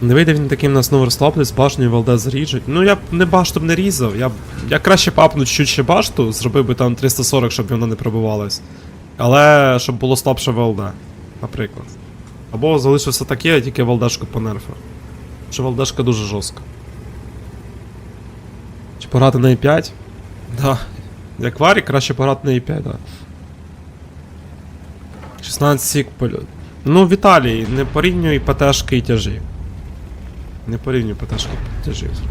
Не вийде він таким на знову розслаблений, з башнею Валде заріжуть. Ну я б не башту б не різав. Я б я краще б апнув чуть ще башту, зробив би там 340, щоб воно не пробивалось. Але щоб було слабше ВЛД, наприклад. Або залишився таке, а тільки Валдешку понерфу. Що Валдешка дуже жорстка. Чи пограти на E5? Да. Як варі, краще пограти на E5, да. 16 сік полю. Ну, Віталій, не порівнюй ПТшки і тяжі. Не порівнюй ПТшки і.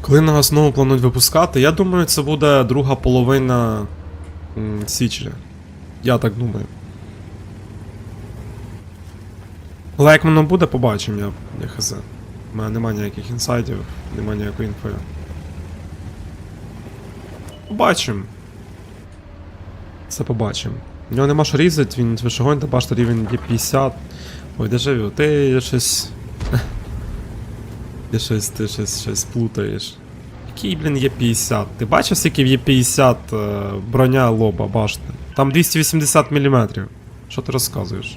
Коли нас знову планують випускати, я думаю, це буде друга половина січня. Я так думаю. Але як воно буде, побачимо, я, я хз. У мене немає ніяких інсайдів, немає ніякої інфи. Побачимо. Це побачимо. У нього нема що різати, він вишогонь, та бачите, рівень є 50. Ой, дежавю, ти щось. Ти щось, ти щось, щось плутаєш. Який, блін, є 50? Ти бачив, скільки є 50 е, броня лоба, башти? Там 280 мм. Що ти розказуєш?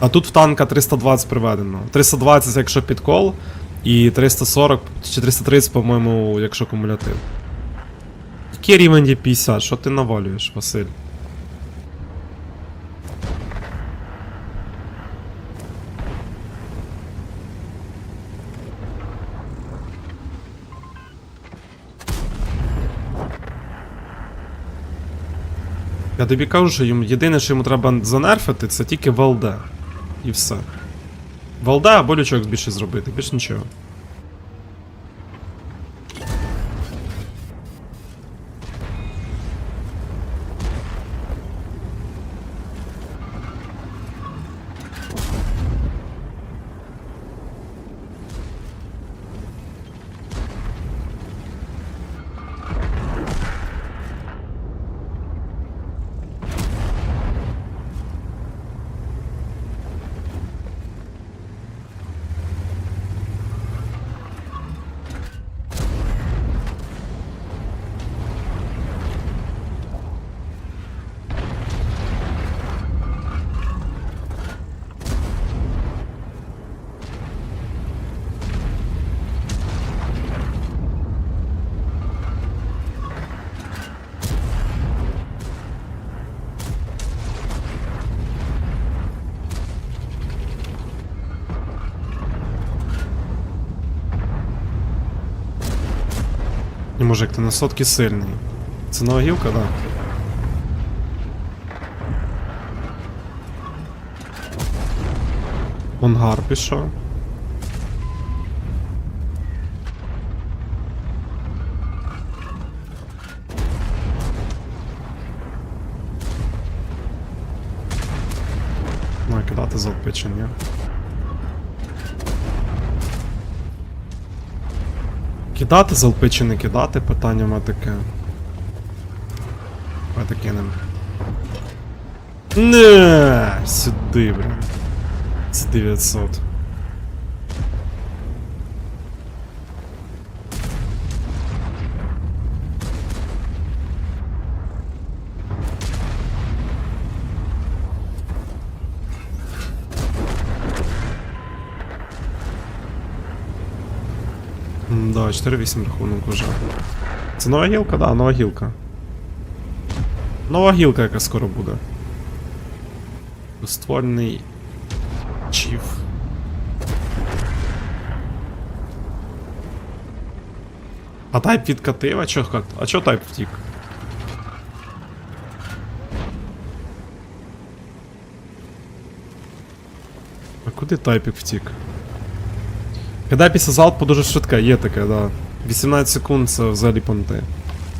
А тут в танка 320 приведено. 320, якщо підкол, і 340 чи 330, по-моєму, якщо кумулятив. Який рівень є 50? Що ти навалюєш, Василь? Я тобі кажу, що йому єдине, що йому треба занерфити, це тільки ВЛД. І все. ВЛД або лючок більше зробити, більш нічого. Мужик, ти на сотки сильний. Це нова гілка, да? Онгар пішов. Має кидати залпичення. Кидати залпи чи не кидати, питання ми таке. Ми таке не. Не, сюди, бля. Це 900. Да, 4-8 рахунок уже. Це нова гілка, да, нова гілка. Нова гілка, яка скоро буде. Ствольний чіф. А тайп відкатив, а чо, как- а чо тайп втік? А куди тайпік втік? Кидай після залпу дуже швидка, є таке, да. 18 секунд це взагалі понти.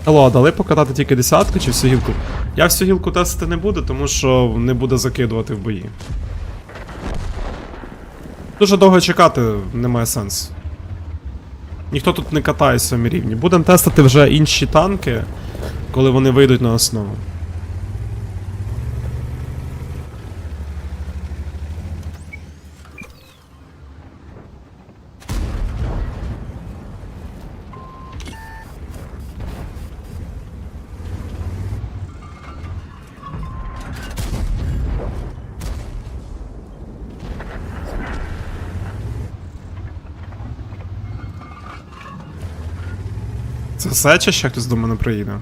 Алло, а дали покатати тільки десятку чи всю гілку? Я всю гілку тестити не буду, тому що не буде закидувати в бої. Дуже довго чекати немає сенсу. Ніхто тут не катає сьомі рівні. Будемо тестити вже інші танки, коли вони вийдуть на основу. Все чи ще хтось до мене приїде?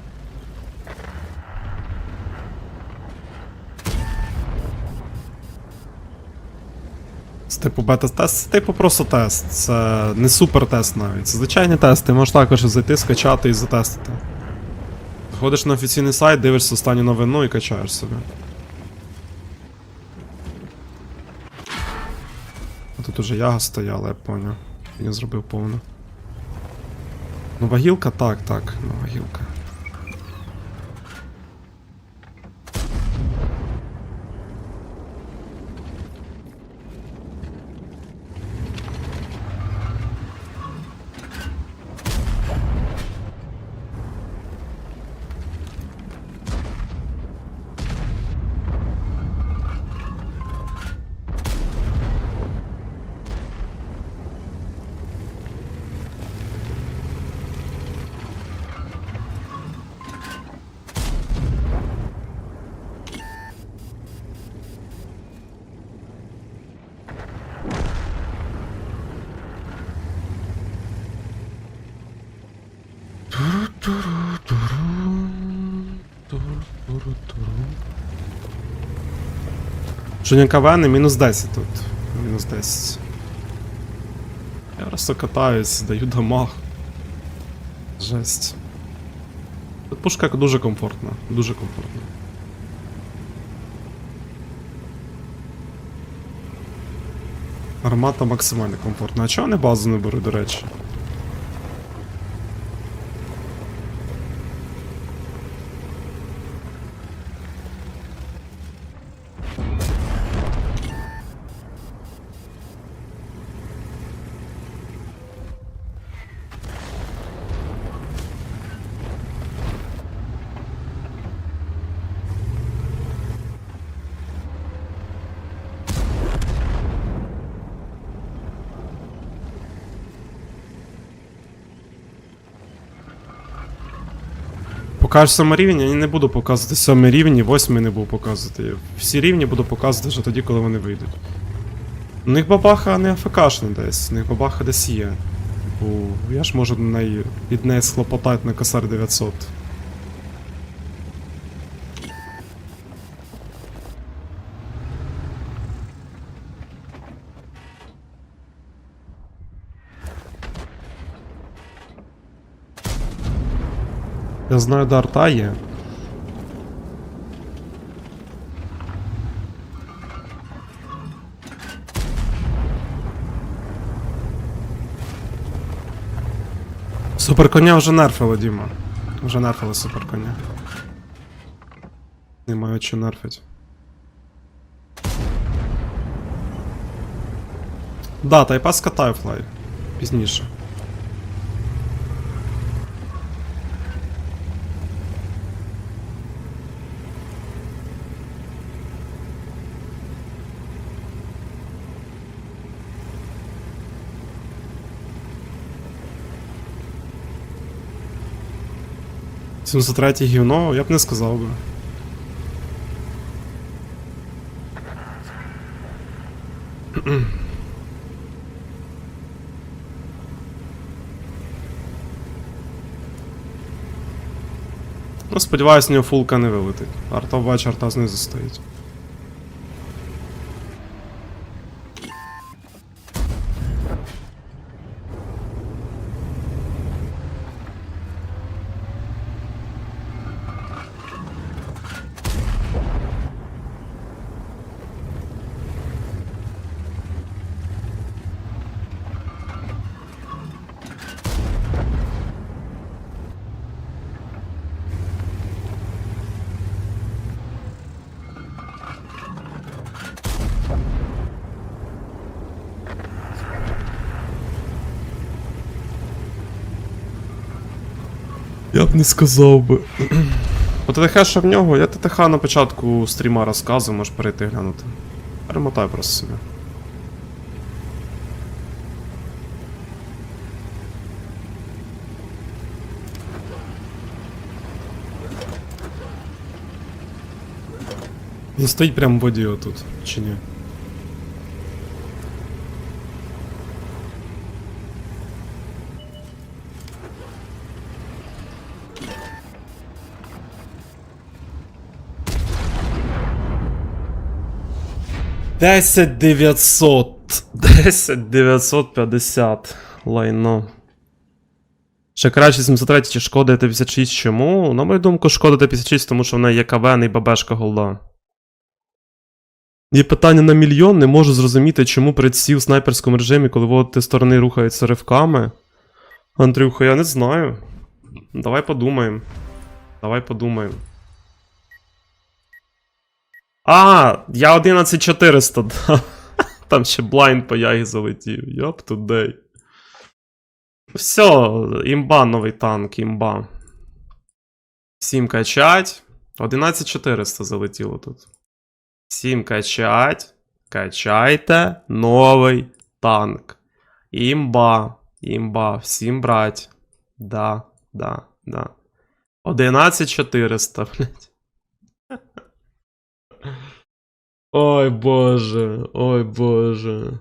Це типу бета-тест, це типу просто тест. Це не супер тест навіть. Це звичайний тест, ти можеш також зайти, скачати і затестити. Заходиш на офіційний сайт, дивишся останню новину і качаєш собі. Тут уже яга стояла, я поняв. Я зробив повну. Нова гілка? Так, так, нова гілка. Женя Кавени мінус 10 тут. Мінус 10. Я просто катаюсь, даю дамаг. Жесть. Тут пушка дуже комфортна. Дуже комфортна. Армата максимально комфортна. А чого вони базу не беруть, до речі? Покажеш саме рівень, я не буду показувати сьомий рівень, і восьмий не буду показувати. Всі рівні буду показувати вже тоді, коли вони вийдуть. У них бабаха не АФКшна десь, у них бабаха десь є. Бо я ж можу на неї, від неї на косар 900. Я знаю, де арта є. Суперконя вже нерфили, Діма. Вже нерфили суперконя. Не маю що нерфить. Да, тайпас катаю флай. Пізніше. Сімсот третій гівно, я б не сказав би. Ну, сподіваюсь, нього фулка не вилетить. Арта бач, арта знизу стоїть. Я б не сказав би. По ТТХ, що в нього, я ТТХ на початку стріма розказував, можеш перейти глянути. Перемотай просто собі. Він стоїть прямо в воді отут, чи ні? 10 900. 10 950. Лайно. Ще краще 73 чи шкода Т-56 чому? На мою думку, шкода Т-56, тому що в неї є КВН і ББшка голда. Є питання на мільйон, не можу зрозуміти, чому приціл в снайперському режимі, коли водити сторони рухаються ривками. Андрюха, я не знаю. Давай подумаємо. Давай подумаємо. А, я 11400 дав. Там ще блайнд по ягі залетів. Йоп тудей. Все, імба новий танк, імба. Всім качать. 11400 залетіло тут. Всім качать. Качайте новий танк. Імба. Імба. Всім брать. Да, да, да. 11400, блядь. Ой боже, ой боже.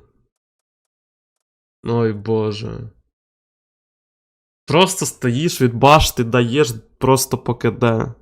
Ой боже. Просто стоїш від башти, даєш просто покиде.